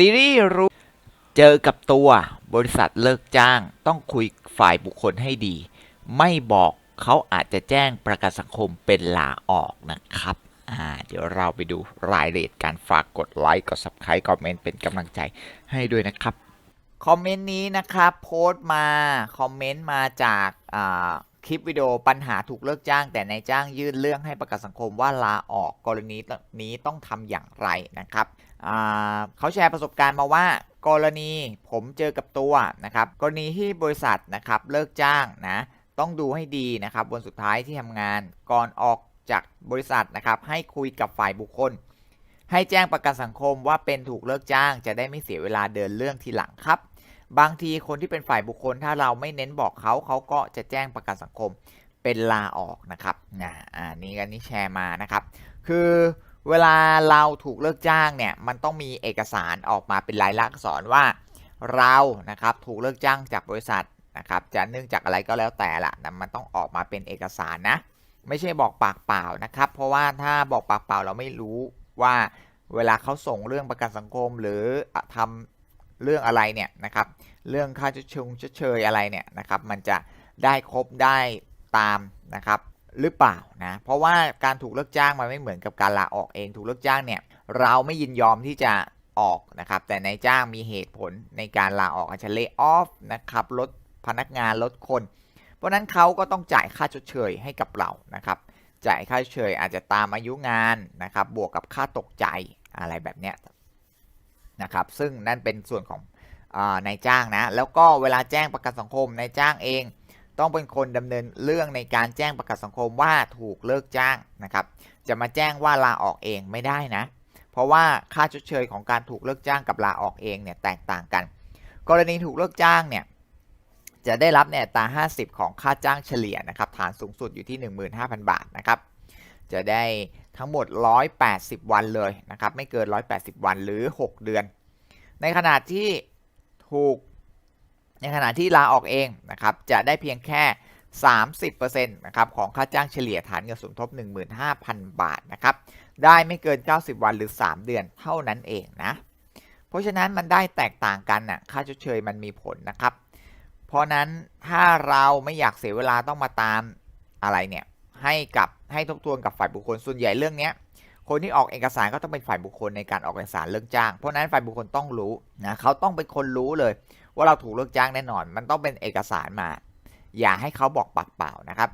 ซีรีส์รู้เจอกับตัวบริษัทเลิกจ้าง ต้องคุยฝ่ายบุคคลให้ดี ไม่บอกเขาอาจจะแจ้งประกันสังคมเป็นลาออกนะครับอ่าเดี๋ยวเราไปดูรายละเอียดการฝากกดไลค์กด subscribe คอมเมนต์เป็นกำลังใจให้ด้วยนะครับ คอมเมนต์นี้นะครับ โพสต์มา คอมเมนต์มาจากคลิปวิดีโอปัญหาถูกเลิกจ้าง แต่นายจ้างยื่นเรื่องให้ประกันสังคมว่าลาออกกรณีนี้ต้องทำอย่างไรนะครับ เขาแชร์ประสบการณ์มาว่ากรณีผมเจอกับตัวนะครับ กรณีที่บริษัทนะครับเลิกจ้างนะต้องดูให้ดีนะครับวันสุดท้ายที่ทำงานก่อนออกจากบริษัทนะครับให้คุยกับฝ่ายบุคคล ให้แจ้งประกันสังคมว่าเป็นถูกเลิกจ้าง จะได้ไม่เสียเวลาเดินเรื่องทีหลังครับ บางทีคนที่เป็นฝ่ายบุคคล ถ้าเราไม่เน้นบอกเขาเขาก็จะแจ้งประกันสังคมเป็นลาออกนะครับนะอ่านี่กันนี่แชร์มานะครับ คือ เวลาเราถูกเลิกจ้างเนี่ยมันต้องมีเอกสารออกมาเป็นลายลักษณ์อักษรว่าเรานะครับถูกเลิกจ้างจากบริษัทนะครับจะเนื่องจากอะไรก็แล้วแต่ละนะมันต้องออกมาเป็นเอกสารนะ ไม่ใช่บอกปากเปล่านะครับ เพราะว่าถ้าบอกปากเปล่าเราไม่รู้ว่าเวลาเขาส่งเรื่องประกันสังคมหรืออะทำเรื่องอะไรเนี่ยนะครับ เรื่องค่าชดเชยชดเชยอะไรเนี่ยนะครับ มันจะได้ครบได้ตามนะครับ หรือเปล่านะเพราะว่าการถูกเลิกจ้างมันไม่เหมือนกับการลาออกเองถูกเลิกจ้างเนี่ยเราไม่ยินยอมที่จะออกนะครับแต่นายจ้างมีเหตุผลในการลาออกอาจจะเลิกออฟนะครับลดพนักงานลดคน เพราะนั้นเขาก็ต้องจ่ายค่าชดเชยให้กับเรานะครับจ่ายค่าชดเชยอาจจะตามอายุงานนะครับบวกกับค่าตกใจอะไรแบบเนี้ยนะครับซึ่งนั่นเป็นส่วนของนายจ้างนะแล้วก็เวลาแจ้งประกันสังคมนายจ้างเอง ต้องเป็นคนดำเนินเรื่องในการแจ้งประกันสังคมว่าถูกเลิกจ้างนะครับ จะมาแจ้งว่าลาออกเองไม่ได้นะ เพราะว่าค่าชดเชยของการถูกเลิกจ้างกับลาออกเองเนี่ยแตกต่างกัน กรณีถูกเลิกจ้างเนี่ยจะได้รับเนี่ยตา50 ของค่าจ้างเฉลี่ยนะครับฐานสูงสุดอยู่ที่ 15,000 บาทนะครับจะได้ทั้งหมด 180 วันเลยนะครับไม่เกิน 180 วันหรือ 6 เดือน ในขณะที่ถูก ในขณะที่ลาออกเองนะครับจะได้เพียงแค่ 30%นะครับของค่าจ้างเฉลี่ยฐานเงินสมทบ 15,000 บาทนะครับได้ไม่เกิน 90 วันหรือ 3 เดือนเท่านั้นเองนะเพราะฉะนั้นมันได้แตกต่างกันนะ่ะค่าชดเชยมันมีผลนะครับ เพราะนั้นถ้าเราไม่อยากเสียเวลาต้องมาตามอะไรเนี่ยให้กับให้ทบทวนกับฝ่ายบุคคลส่วนใหญ่เรื่องเนี้ยคนที่ออกเอกสารก็ต้องเป็นฝ่ายบุคคลในการออกเอกสารเลิกจ้าง เพราะนั้นฝ่ายบุคคลต้องรู้นะเขาต้องเป็นคนรู้เลย ว่าเราถูกเลิกจ้างแน่นอน มันต้องเป็นเอกสารมา อย่าให้เขาบอกปากเปล่านะครับ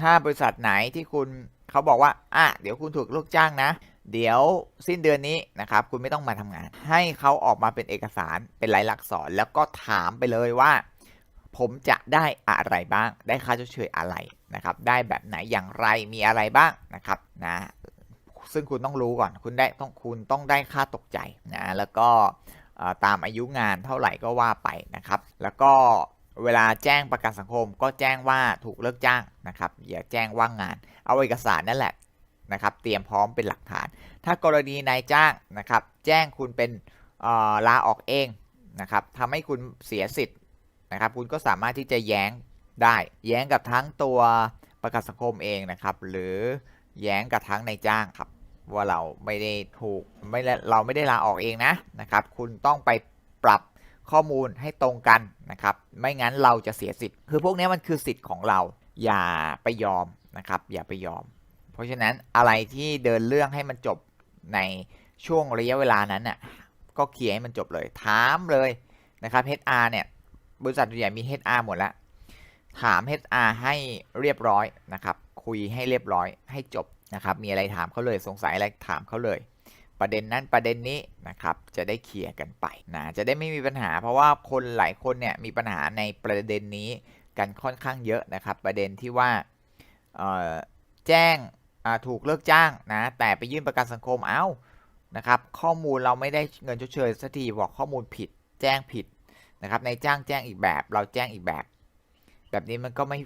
ถ้าบริษัทไหนที่คุณเขาบอกว่าอะเดี๋ยวคุณถูกเลิกจ้างนะ เดี๋ยวสิ้นเดือนนี้นะครับคุณไม่ต้องมาทำงาน ให้เขาออกมาเป็นเอกสารเป็นลายลักษณ์อักษรแล้วก็ถามไปเลยว่า ผมจะได้อะไรบ้าง ได้ค่าชดเชยอะไรนะครับ ได้แบบไหนอย่างไรมีอะไรบ้างนะครับนะซึ่งคุณต้องรู้ก่อน คุณได้ต้องคุณต้องได้ค่าตกใจนะ แล้วก็ ตามอายุงานเท่าไหร่ก็ว่าไปนะครับ แล้วก็เวลาแจ้งประกันสังคมก็แจ้งว่าถูกเลิกจ้างนะครับอย่าแจ้งว่างงาน เอาเอกสารนั่นแหละนะครับ เตรียมพร้อมเป็นหลักฐาน ถ้ากรณีนายจ้างนะครับ แจ้งคุณเป็นลาออกเองนะครับทำให้คุณเสียสิทธิ์นะครับ คุณก็สามารถที่จะแย้งได้ แย้งกับทั้งตัวประกันสังคมเองนะครับ หรือแย้งกับทั้งนายจ้างครับ ว่าเราไม่ได้ถูกไม่เราไม่ได้ลาออกเองนะนะครับ คุณต้องไปปรับข้อมูลให้ตรงกันนะครับ ไม่งั้นเราจะเสียสิทธิ์ คือพวกนี้มันคือสิทธิ์ของเรา อย่าไปยอมนะครับ อย่าไปยอม เพราะฉะนั้นอะไรที่เดินเรื่องให้มันจบในช่วงระยะเวลานั้นน่ะ ก็เคลียร์ให้มันจบเลย ถามเลยนะครับ HR เนี่ย บริษัทใหญ่มี HR หมดแล้ว ถาม HR ให้เรียบร้อยนะครับ คุยให้เรียบร้อยให้จบ นะครับ มีอะไรถามเขาเลยสงสัยอะไรถามเขาเลย ประเด็นนั้นประเด็นนี้นะครับ จะได้เคลียร์กันไปนะจะได้ไม่มีปัญหา เพราะว่าคนหลายคนเนี่ยมีปัญหาในประเด็นนี้กันค่อนข้างเยอะนะครับ ประเด็นที่ว่าแจ้งถูกเลิกจ้างนะแต่ไปยื่นประกันสังคมเอา้านะครับข้อมูลเราไม่ได้เงินชดเชยสักทีบอกข้อมูลผิดแจ้งผิดนะครับในจ้างแจ้งอีกแบบ เราแจ้งอีกแบบ แบบนี้มันก็ไม่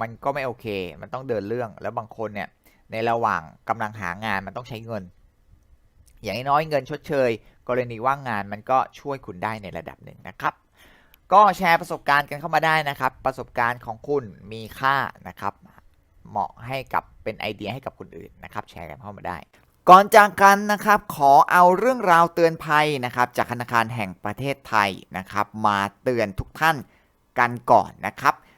มันก็ไม่โอเค มันต้องเดินเรื่องแล้วบางคนเนี่ย ในระหว่างกำลังหางานมันต้องใช้เงิน อย่างน้อยเงินชดเชย กรณีว่างงานมันก็ช่วยคุณได้ในระดับหนึ่งนะครับ ก็แชร์ประสบการณ์กันเข้ามาได้นะครับ ประสบการณ์ของคุณมีค่านะครับ เหมาะให้กับเป็นไอเดียให้กับคนอื่นนะครับ แชร์กันเข้ามาได้ก่อนจากกันนะครับขอเอาเรื่องราวเตือนภัยนะครับจากธนาคารแห่งประเทศไทยนะครับ มาเตือนทุกท่านกันก่อนนะครับ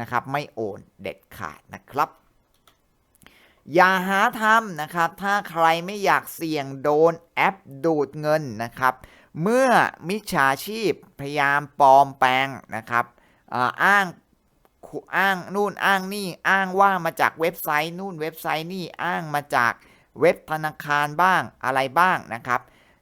นะครับ ไม่โอนเด็ดขาดนะครับ อย่าหาทำนะครับ ถ้าใครไม่อยากเสี่ยงโดนแอปดูดเงินนะครับ เมื่อมิจฉาชีพพยายามปลอมแปลงนะครับอ่าอ้างอ้างนู่นอ้างนี่อ้างว่ามาจากเว็บไซต์นู่นเว็บไซต์นี่อ้างมาจากเว็บธนาคารบ้างอะไรบ้างนะครับ